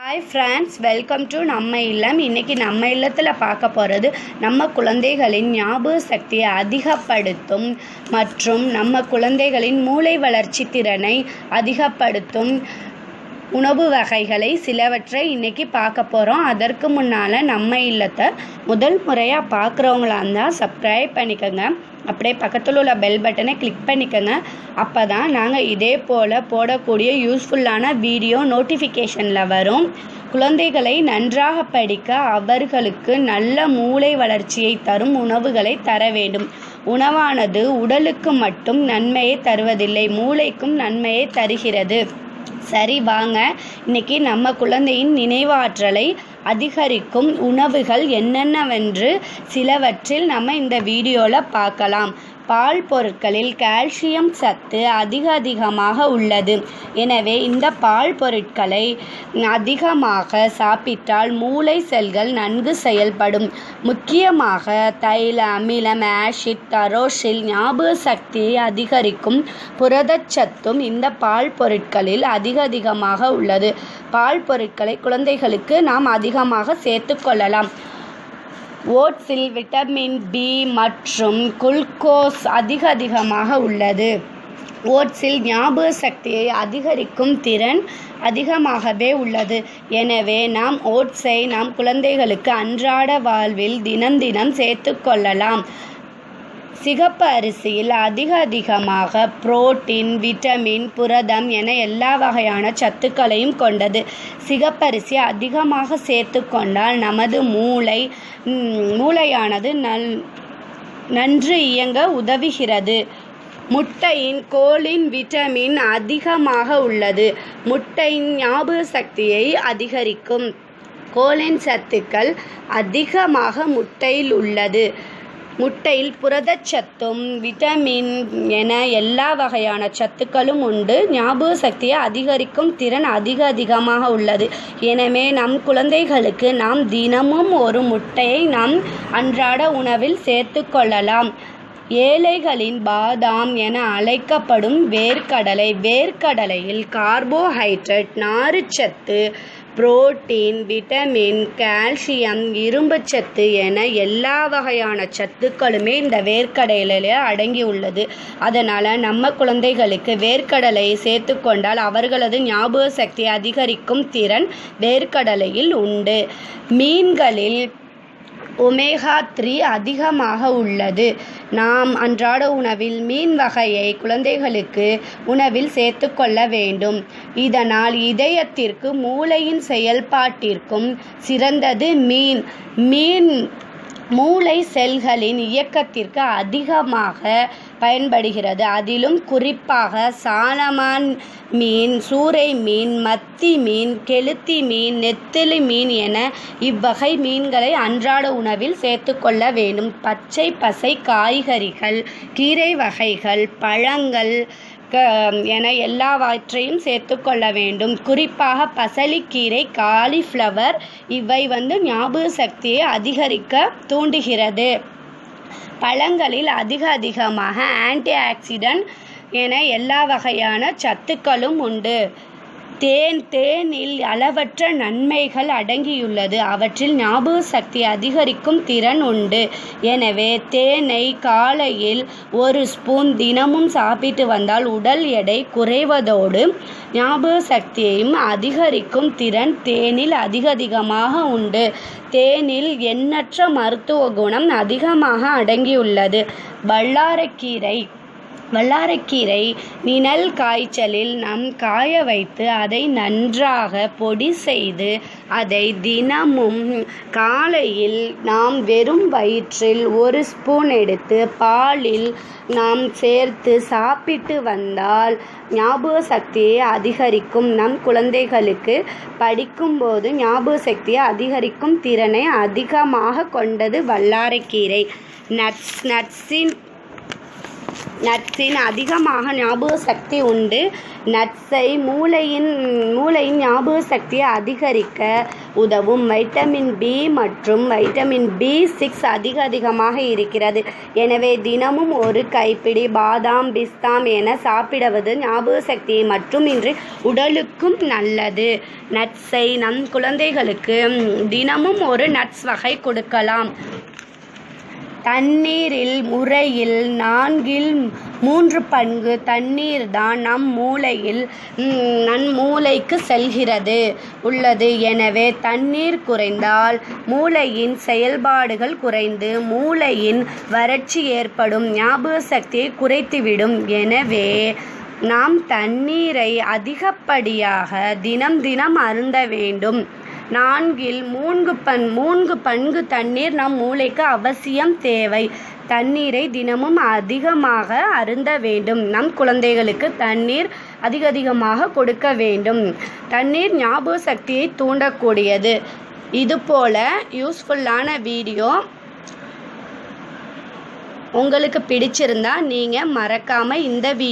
Hi friends welcome to நம்ம இல்லம். இன்றைக்கி நம்ம இல்லத்தில் பார்க்க போகிறது நம்ம குழந்தைகளின் ஞாபக சக்தியை அதிகப்படுத்தும் மற்றும் நம்ம குழந்தைகளின் மூளை வளர்ச்சி திறனை அதிகப்படுத்தும் உணவு வகைகளை சிலவற்றை இன்றைக்கி பார்க்க போகிறோம் அதற்கு முன்னால் நம்ம இல்லத்தை முதல் முறையாக பார்க்குறவங்களா இருந்தால் சப்ஸ்கிரைப் பண்ணிக்கோங்க. அப்படியே பக்கத்தில் உள்ள பெல் பட்டனை கிளிக் பண்ணிக்கோங்க. அப்போ தான் நாங்கள் இதே போல் போடக்கூடிய யூஸ்ஃபுல்லான வீடியோ நோட்டிஃபிகேஷனில் வரும். குழந்தைகளை நன்றாக படிக்க அவர்களுக்கு நல்ல மூளை வளர்ச்சியை தரும் உணவுகளை தர வேண்டும். உணவானது உடலுக்கு மட்டும் நன்மையை தருவதில்லை மூளைக்கும் நன்மையை தருகிறது. சரி வாங்க. இன்னைக்கு நம்ம குழந்தையின் நினைவாற்றலை அதிகரிக்கும் உணவுகள் என்னென்னவென்று சிலவற்றில் நம்ம இந்த வீடியோவில் பார்க்கலாம். பால் பொருட்களில் கால்சியம் சத்து அதிக அதிகமாக உள்ளது. எனவே இந்த பால் பொருட்களை அதிகமாக சாப்பிட்டால் மூளை செல்கள் நன்கு செயல்படும். முக்கியமாக தைல அமிலம் ஆசிட் தரோஷில் ஞாபக சக்தியை அதிகரிக்கும் புரதச்சத்தும் இந்த பால் பொருட்களில் அதிக அதிகமாக உள்ளது. பால் பொருட்களை குழந்தைகளுக்கு நாம் அதிகமாக சேர்த்து கொள்ளலாம். ஓட்ஸில் விட்டமின் பி மற்றும் குளுக்கோஸ் அதிக அதிகமாக உள்ளது. ஓட்ஸில் ஞாபக சக்தியை அதிகரிக்கும் திறன் அதிகமாகவே உள்ளது. எனவே நாம் ஓட்ஸை நாம் குழந்தைகளுக்கு அன்றாட வாழ்வில் தினம் தினம் சேர்த்து கொள்ளலாம். சிகப்பு அரிசியில் அதிக அதிகமாக புரோட்டீன் விட்டமின் புரதம் என எல்லா வகையான சத்துக்களையும் கொண்டது. சிகப்பரிசி அதிகமாக சேர்த்து கொண்டால் நமது மூளை மூளையானது நல் நன்று இயங்க உதவுகிறது. முட்டையின் கோலின் விட்டமின் அதிகமாக உள்ளது. முட்டையின் ஞாபக சக்தியை அதிகரிக்கும். கோலின் சத்துக்கள் அதிகமாக முட்டையில் உள்ளது. முட்டையில் புரதச்சத்தும் விட்டமின் என எல்லா வகையான சத்துக்களும் உண்டு. ஞாபக சக்தியை அதிகரிக்கும் திறன் அதிக அதிகமாக உள்ளது. எனவே நம் குழந்தைகளுக்கு நாம் தினமும் ஒரு முட்டையை நாம் அன்றாட உணவில் சேர்த்து கொள்ளலாம். ஏழைகளின் பாதாம் என அழைக்கப்படும் வேர்க்கடலை. வேர்க்கடலையில் கார்போஹைட்ரேட் நார்ச்சத்து புரோட்டீன் விட்டமின் கால்சியம் இரும்புச்சத்து என எல்லா வகையான சத்துக்களுமே இந்த வேர்க்கடலையில் அடங்கி உள்ளது. அதனால் நம்ம குழந்தைகளுக்கு வேர்க்கடலையை சேர்த்து கொண்டால் அவர்களது ஞாபக சக்தி அதிகரிக்கும் திறன் வேர்க்கடலையில் உண்டு. மீன்களில் ஒமேகா த்ரீ அதிகமாக உள்ளது. நாம் அன்றாட உணவில் மீன் வகையை குழந்தைகளுக்கு உணவில் சேர்த்து கொள்ள வேண்டும். இதனால் இதயத்திற்கு மூளையின் செயல்பாட்டிற்கும் சிறந்தது மீன். மீன் மூளை செல்களின் இயக்கத்திற்கு அதிகமாக பயன்படுகிறது. அதிலும் குறிப்பாக சாலமான் மீன் சூறை மீன் மத்தி மீன் கெளுத்தி மீன் நெத்திலி மீன் என இவ்வகை மீன்களை அன்றாட உணவில் சேர்த்துக்கொள்ள வேண்டும். பச்சை பசை காய்கறிகள் கீரை வகைகள் பழங்கள் என எல்லாவற்றையும் சேர்த்துக்கொள்ள வேண்டும். குறிப்பாக பசலிக்கீரை காலிஃப்ளவர் இவை வந்து ஞாபக சக்தியை அதிகரிக்க தூண்டுகிறது. பழங்களில் அதிக அதிகமாக ஆன்டி ஆக்சிடென்ட் என எல்லா வகையான சத்துக்களும் உண்டு. தேன் தேனில் அளவற்ற நன்மைகள் அடங்கியுள்ளது. அவற்றில் ஞாபக சக்தி அதிகரிக்கும் திறன் உண்டு. எனவே தேனை காலையில் ஒரு ஸ்பூன் தினமும் சாப்பிட்டு வந்தால் உடல் எடை குறைவதோடு ஞாபக சக்தியையும் அதிகரிக்கும் திறன் தேனில் அதிக அதிகமாக உண்டு. தேனில் எண்ணற்ற மருத்துவ குணம் அதிகமாக அடங்கியுள்ளது. வல்லாரக்கீரை வல்லாரக்கீரை நிழல் காய்ச்சலில் நாம் காய வைத்து அதை நன்றாக பொடி செய்து அதை தினமும் காலையில் நாம் வெறும் வயிற்றில் ஒரு ஸ்பூன் எடுத்து பாலில் நாம் சேர்த்து சாப்பிட்டு வந்தால் ஞாபக சக்தியை அதிகரிக்கும். நம் குழந்தைகளுக்கு படிக்கும்போது ஞாபக சக்தியை அதிகரிக்கும் திறனை அதிகமாக கொண்டது வல்லாரக்கீரை நட்ஸ் நட்ஸின் நட்ஸின் அதிகமாக ஞாபக சக்தி உண்டு. நட்ஸை மூளையின் மூளையின் ஞாபக சக்தியை அதிகரிக்க உதவும் வைட்டமின் பி மற்றும் வைட்டமின் பி சிக்ஸ் அதிக அதிகமாக இருக்கிறது. எனவே தினமும் ஒரு கைப்பிடி பாதாம் பிஸ்தாம் என சாப்பிடுவது ஞாபக சக்தியை மட்டுமின்றி உடலுக்கும் நல்லது. நட்ஸை நம் குழந்தைகளுக்கு தினமும் ஒரு நட்ஸ் வகை கொடுக்கலாம். தண்ணீரில் முறையில் நான்கில் மூன்று பங்கு தண்ணீர் தான் நம் மூளையில் நம் மூளைக்கு செல்கிறது உள்ளது. எனவே தண்ணீர் குறைந்தால் மூளையின் செயல்பாடுகள் குறைந்து மூளையின் வறட்சி ஏற்படும் ஞாபக சக்தியை குறைத்துவிடும். எனவே நாம் தண்ணீரை அதிகப்படியாக தினம் தினம் அருந்த வேண்டும். நான்கில் மூன்று பன் மூன்று பங்கு தண்ணீர் நம் மூளைக்கு அவசியம் தேவை. தண்ணீரை தினமும் அதிகமாக அருந்த வேண்டும். நம் குழந்தைகளுக்கு தண்ணீர் அதிக அதிகமாக கொடுக்க வேண்டும். தண்ணீர் ஞாபக சக்தியை தூண்டக்கூடியது. இதுபோல் யூஸ்ஃபுல்லான வீடியோ உங்களுக்கு பிடிச்சிருந்தா நீங்கள் மறக்காமல் இந்த வீடியோ